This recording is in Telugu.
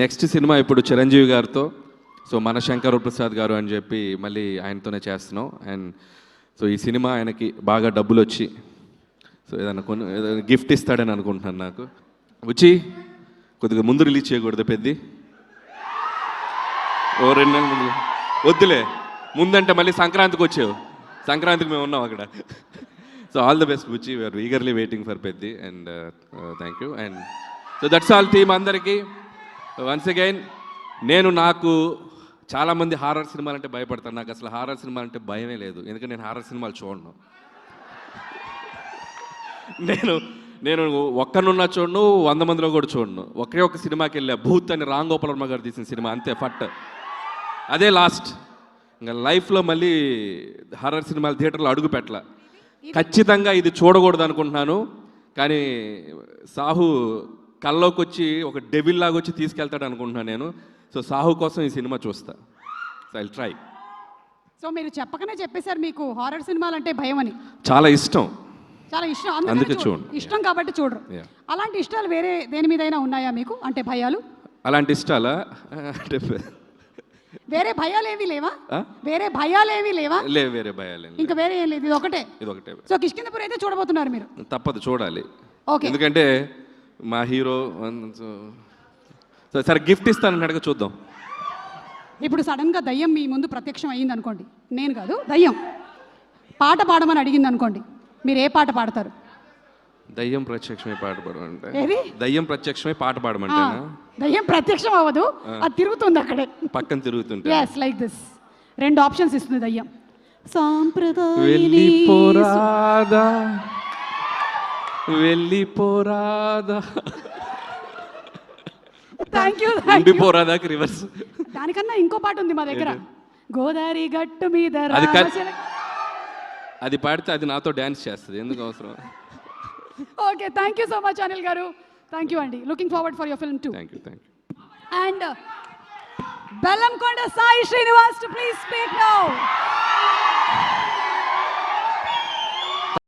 నెక్స్ట్ సినిమా ఇప్పుడు చిరంజీవి గారితో. సో మన శంకర్ ప్రసాద్ గారు అని చెప్పి మళ్ళీ ఆయనతోనే చేస్తున్నాం. అండ్ సో ఈ సినిమా ఆయనకి బాగా డబ్బులు వచ్చి సో ఏదైనా కొన్ని ఏదైనా గిఫ్ట్ ఇస్తాడని అనుకుంటున్నాను నాకు. వచ్చి కొద్దిగా ముందు రిలీజ్ చేయకూడదు పెద్ది. ఓ రెండు నెలల ముందు. వద్దులే ముందంటే మళ్ళీ సంక్రాంతికి వచ్చావు. సంక్రాంతికి మేము ఉన్నాం అక్కడ. So all the best Buchi we are eagerly waiting for Peddi. And uh, thank you and so that's all team అందరికీ. వన్స్ అగైన్ నేను నాకు చాలామంది హారర్ సినిమాలు అంటే భయపడతాను నాకు అసలు హారర్ సినిమాలు అంటే భయమే లేదు. ఎందుకంటే నేను హారర్ సినిమాలు చూడను. నేను నేను ఒక్కనున్నా చూడను వంద మందిలో కూడా చూడను. ఒకే ఒక సినిమాకి వెళ్ళా. భూత్ అని రామ్ గోపాల్ వర్మ గారు తీసిన సినిమా అంతే ఫట్. అదే లాస్ట్ ఇంకా లైఫ్లో మళ్ళీ హర్రర్ సినిమాలు థియేటర్లో అడుగు పెట్టల. ఖచ్చితంగా ఇది చూడకూడదు అనుకుంటున్నాను కానీ సాహు కల్లోకి వచ్చి ఒక డెవిల్ లాగా వచ్చి తీసుకెళ్తాడు అనుకుంటున్నాను నేను. సో సాహు కోసం ఈ సినిమా చూస్తా. సో ఐ ట్రై సో మీరు చెప్పకనే చెప్పేశారు మీకు హారర్ సినిమాలు అంటే భయం అని చాలా ఇష్టం. చాలా ఇష్టం. అందుకే. చూడండి. ఇష్టం కాబట్టి చూడరు. అలాంటి ఇష్టాలు వేరే దేని మీదైనా ఉన్నాయా మీకు? అంటే భయాలు? అలాంటి ఇష్టాలా? అంటే వేరే భయాలు ఏవి లేవా? వేరే భయాలు ఏవి లేవా? లేవు వేరే భయాలు ఇంకా వేరే ఏం లేదు. ఇది ఒకటే. ఇది ఒకటే. సో కిష్కిందపూర్ అయితే చూడబోతున్నారు మీరు. తప్పదు చూడాలి. ఓకే. ఎందుకంటే మా హీరో సో సరే గిఫ్ట్ ఇస్తానన్నాడుగా చూద్దాం. ఇప్పుడు సడన్గా దయ్యం మీ ముందు ప్రత్యక్షం అయ్యింది అనుకోండి. నేను కాదు దయ్యం. పాట పాడమని అడిగింది అనుకోండి. మీరు ఏ పాట పాడతారు? దయ్యం ప్రత్యక్షమై పాట పాడమంటే? దయ్యం ప్రత్యక్షమై పాట ఆ, పాడమంటేనా దయ్యం ప్రత్యక్షం అవ్వదు. అది తిరుగుతుంది అక్కడే. పక్కన తిరుగుతుంటే. ఎస్ లైక్ దిస్ రెండు ఆప్షన్స్ ఇస్తుంది దయ్యం. సాంప్రదాయ వెళ్ళిపోరాదా. వెళ్ళిపోరాదా. థ్యాంక్ యూ ఉండిపోరాదాకి రివర్స్? దానికన్నా ఇంకో పాట ఉంది మా దగ్గర. గోదావరి గట్టు మీద అది కా- రామచిలక- అది పాడితే అది నాతో డ్యాన్స్ చేస్తుంది ఎందుకు అవసరం? Okay thank you so much Anil garu. Thank you అండి looking forward for your film too thank you thank you and Bellamkonda Sai Srinivas to please speak now